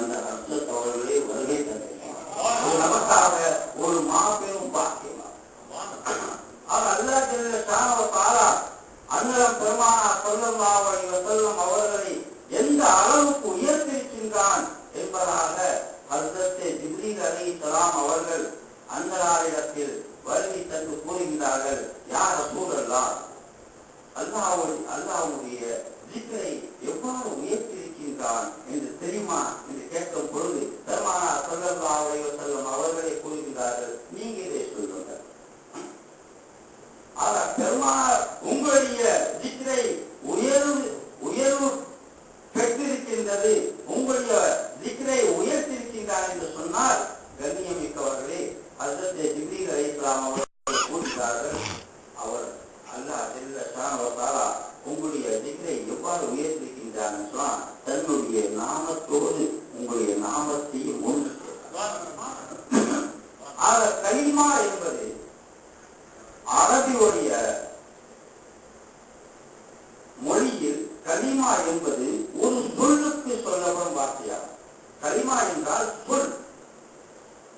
அந்த ரத்த அவர்களே வருகை தந்திருக்கிறார். நமக்காக ஒரு மாபெரும் பாக்கியமாக ஆக அல்லாஹ் ஜல்ல ஷானஹு தஆலா அன்னலம் பெருமானா ஸல்லல்லாஹு அலைஹி அவர்களை எந்த அளவுக்கு உயர்த்தி என்பதாக ஹஸ்ரத் ஜிப்ரீல் அலைஹிஸ்ஸலாம் அவர்கள் அன்னலாரிடத்தில் வருகை தந்து கூறுகிறார்கள் யார் ரசூலல்லாஹ் அல்லாஹ்வுடைய அல்லாஹ்வுடைய ஜிக்ரை எவ்வாறு உயர்த்தியிருக்கின்றான் என்று தெரியுமா என்று கேட்கும் பொழுது பெருமானா ஸல்லல்லாஹு அலைஹி வஸல்லம் அவர்களே கூறுகிறார்கள் நீங்க இதை சொல்லுங்கள் ஆக பெருமானார் உங்களுடைய ஜிக்ரை உயர்வு உயர்வு பெற்றிருக்கின்றது உங்களுடைய ஜிக்ரை உயர்த்திருக்கின்றார் என்று சொன்னால் கண்ணியமிக்கவர்களே ஜிப்ரீல் அவர்கள் கூறுகிறார்கள் அவர் அல்லாஹ் உங்களுடைய ஜிக்ரை எவ்வாறு உயர்த்திருக்கின்றார் சொன்னால் தன்னுடைய நாமத்தோடு உங்களுடைய நாமத்தையும் ஒன்று. ஆக கலிமா என்பது அரபியுடைய மொழியில் கலிமா என்பது ஒரு சொல்லுக்கு சொல்லப்படும் வார்த்தையாகும் கலிமா என்றால் சொல்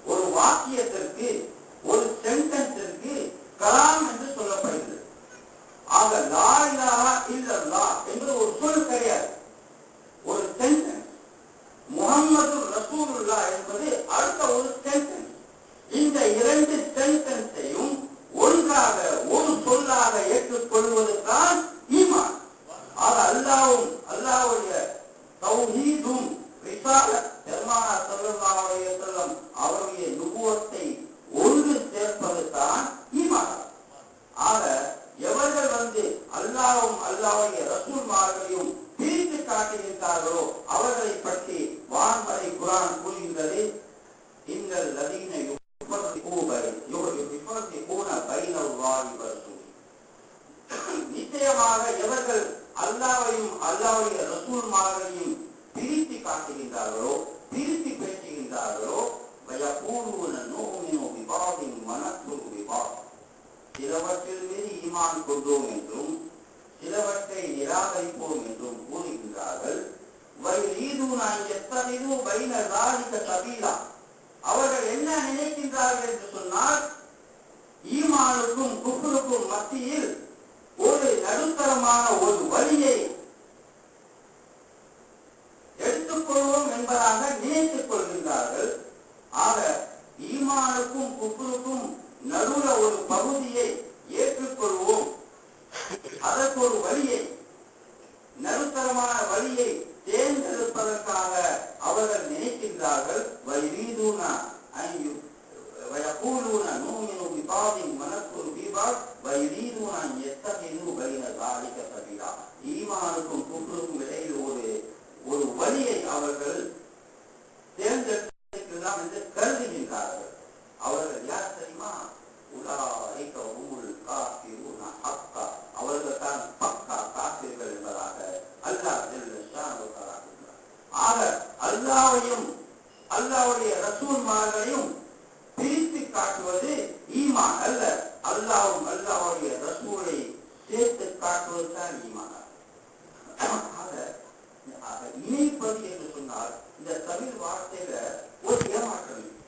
ஒரு வாக்கியத்திற்கு ஒரு சென்டென்ஸிற்கு கலாம் என்று சொல்லப்படுகிறது ஆக இல்லல்லா என்பது ஒரு சொல் கிடையாது. ஒரு சென்டென்ஸ் முகம்மது ரசூலுல்லா என்பது அடுத்த ஒரு சென்டென்ஸ் இந்த இரண்டு சென்டென்ஸையும் ஒன்றாக ஒரு சொல்லாக ஏற்றுக்கொள்வதுதான் ஈமான். ஆக அல்லாவும் அல்லாவுடைய தௌஹீதும் ரிசாலத் பெருமானா ஸல்லல்லாஹு அலைஹி அவருடைய நுகுவத்தை ஒன்று சேர்ப்பது தான் ஈமான். ஆக எவர்கள் வந்து அல்லாவும் அல்லாவுடைய ரசூல்மார்களையும் பிரித்து காட்டுகின்றார்களோ அவர்களை பற்றி வான்மறை குரான் கூறுகின்றது. இந்த லதீன நிச்சயமாக எவர்கள் அல்லாவையும் அல்லாவுடைய ரசூல்மார்களையும் பிரித்து காட்டுகின்றார்களோ பிரித்து பேசுகின்றார்களோ வயகூலுன ஈமான் கொண்டோம் என்றும் சிலவற்றை நிராகரிப்போம் என்றும் கூறுகின்றார்கள். அவர்கள் என்ன நினைக்கின்றார்கள் என்று சொன்னால் ஈமானுக்கும் குஃபருக்கும் மத்தியில் ஒரு நடுத்தரமான ஒரு வழியை ஒரு வழியை நடுத்தரமான வழியை தேர்ந்தெடுப்பதற்காக அவர்கள் நினைக்கின்றார்கள் வைரீதுனா ஐயு ويقولون نؤمن ببعض ونكفر ببعض ويريدون ان يتخذوا بين ذلك سبيلا ஈமானுக்கும் குஃபருக்கும் இடையில் ஒரு ஒரு வழியை அவர்கள் தேர்ந்தெடுக்கலாம் என்று ஆக அல்லாஹ்வையும் அல்லாஹ்வுடைய ரசூல்மார்களையும் பிரித்து காட்டுவது ஈமான் அல்ல. அல்லாவும் அல்லாவுடைய ரசூலை சேர்த்து காட்டுவது தான் ஈமான். இணைப்பது என்று சொன்னால் இந்த தமிழ் வார்த்தையில ஒரு ஏமாற்றம் இருக்கு.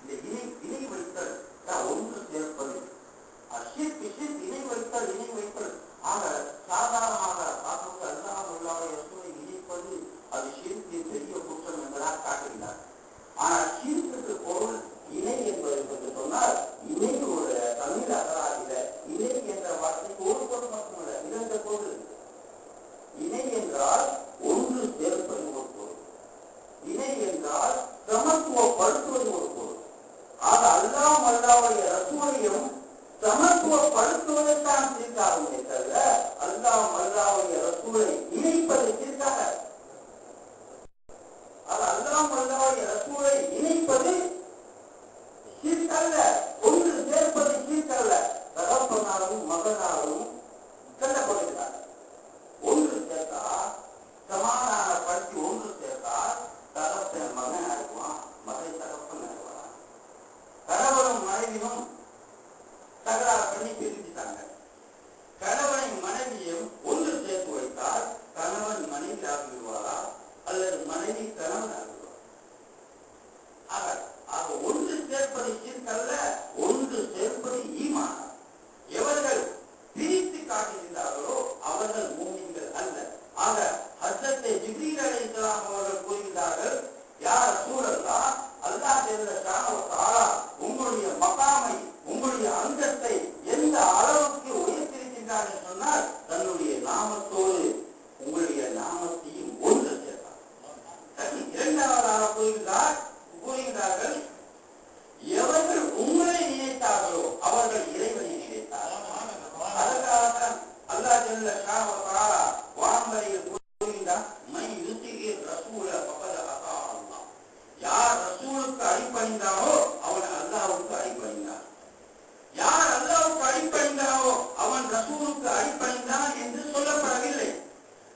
இந்த இணை இணை வைத்தல் தான் ஒன்று சேர்ப்பது அஷித் இஷித் இணை வைத்தல் இணை வைத்தல் ஆக சாதாரணமாக பார்க்கும்போது அல்லாஹ் அல்லாஹ்வுடைய ரசூலை இணைப்பது அது ஷிர்க்கு பெரிய குற்றம் என்பதாக காட்டுகிறார் ஆனால் ஷிர்க்கு பொருள் இணை என்பது என்று சொன்னால் இணை ஒரு தமிழ் அகராதில இணை என்ற வார்த்தைக்கு ஒரு பொருள் மட்டுமல்ல இரண்டு பொருள் இருக்கு. இணை என்றால் ஒன்று சேர்ப்பது ஒரு பொருள் இணை என்றால் சமத்துவப்படுத்துவது ஒரு பொருள் ஆக அல்லாம் அல்லாவுடைய ரசூலையும் சமத்துவப்படுத்துவதற்கான தவிர அல்லாம் அல்லாவுடைய ரசூலை இணைப்பது தீர்க்காக. அது அல்லாம் அல்லாவுடைய ரசூலை இணைப்பது சீர்கல்ல ஒன்று சேர்ப்பது சீர்கல்ல தகப்பனாலும் மகனாலும் கண்டப்படுகிறார். ஒன்று சேர்த்தா சமாதான படுத்தி ஒன்று சேர்த்தா தகப்பன் மகன் ஆயிடுவான் மகன் தகப்பன் ஆயிடுவான் கணவரும் மனைவியும் தகராறு பண்ணி பிரிஞ்சுட்டாங்க கணவனை மனைவியும் ஒன்று சேர்த்து வைத்தால் கணவன் ஆக ஹசரத்தை ஜிப்ரீல் அலைஹிஸ்ஸலாம் அவர்கள் கூறுகிறார்கள். யார் சூழல்லா அல்லாஹ் தஆலா உங்களுடைய மகாமை உங்களுடைய அந்தத்தை எந்த அளவுக்கு உயர்த்திருக்கின்றார் என்று சொன்னால் தன்னுடைய நாமத்தோடு உங்களுடைய நாமத்தையும் ஒன்று சேர்த்தார் சரி, இரண்டாவதாக கூறுகிறார் கூறுகிறார்கள் எவர்கள் உங்களை நினைத்தார்களோ அவர்கள் இறைவனை நினைத்தார்கள் அதற்காகத்தான் ஷானஹு தஆலா வான்வரையில் கூறுகின்றார் மை யுத்திகி ரசூல ஃபகத் அத்தா அல்லாஹ் யார் ரசூலுக்கு அடிபணிந்தாரோ அவன் அல்லாவுக்கு அடிபணிந்தான் யார் அல்லாஹ்வுக்கு அடிபணிந்தாரோ அவன் ரசூலுக்கு அடிபணிந்தான் என்று சொல்லப்படவில்லை.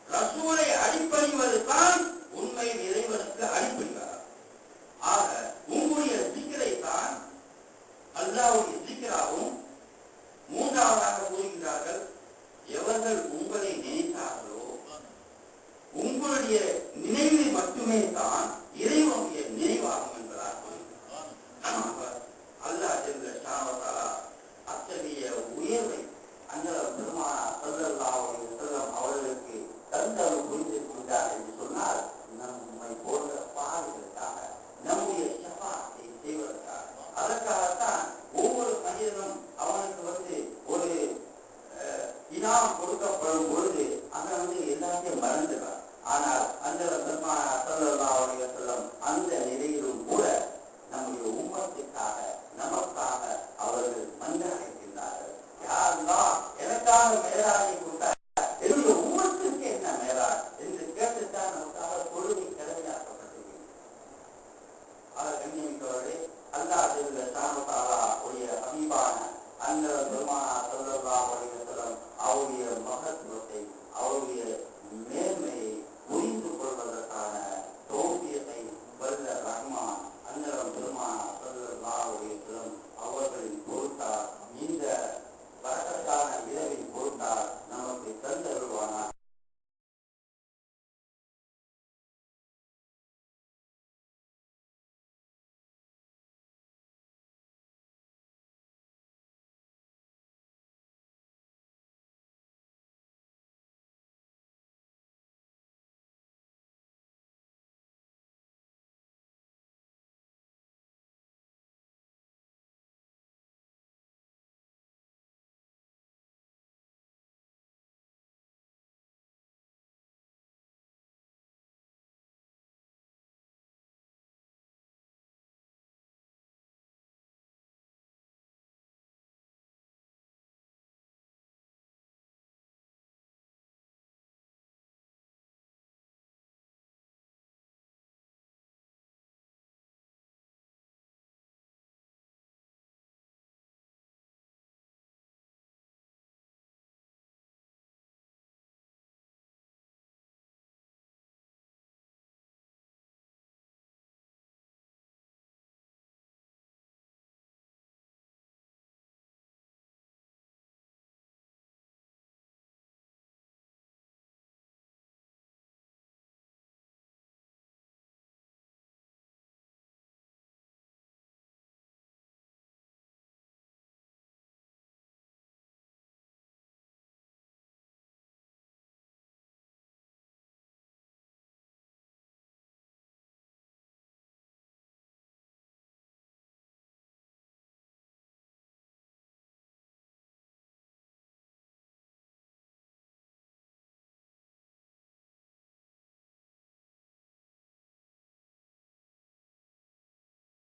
ரசூலை அடிபணிவது தான் உண்மையில் இறைவனுக்கு அடிபணிவார் ஆக உங்களுடைய சிக்கலை தான் அல்லாஹ்வுடைய சிக்கராகவும் மூன்றாவதாக கூறுகிறார்கள் எவர்கள் உங்களை நினைத்தார்களோ உங்களுடைய நினைவில் மட்டுமே தான் இறைவனுடைய நினைவாகும் என்பதாக அல்லாஹ் சென்ற ஷானஹு அத்தகைய உயர்வை அந்த பெருமானா ஸல்லல்லாஹு அவர்களுக்கு தந்தவர் புரிந்திருக்கின்றார் என்று சொன்னால் நம்மை போன்ற பாடுகளுக்காக நம்முடைய சபாத்தை செய்வதற்காக. அதற்காகத்தான் ஒவ்வொரு மனிதனும் அவனுக்கு வந்து ஒரு அஹ், இனாம் கொடுக்கப்படும் பொழுது அதை வந்து எல்லாத்தையும் மறந்துடும் ஆனால் அந்த பெருமானா ஸல்லல்லாஹு அலைஹி வஸல்லம்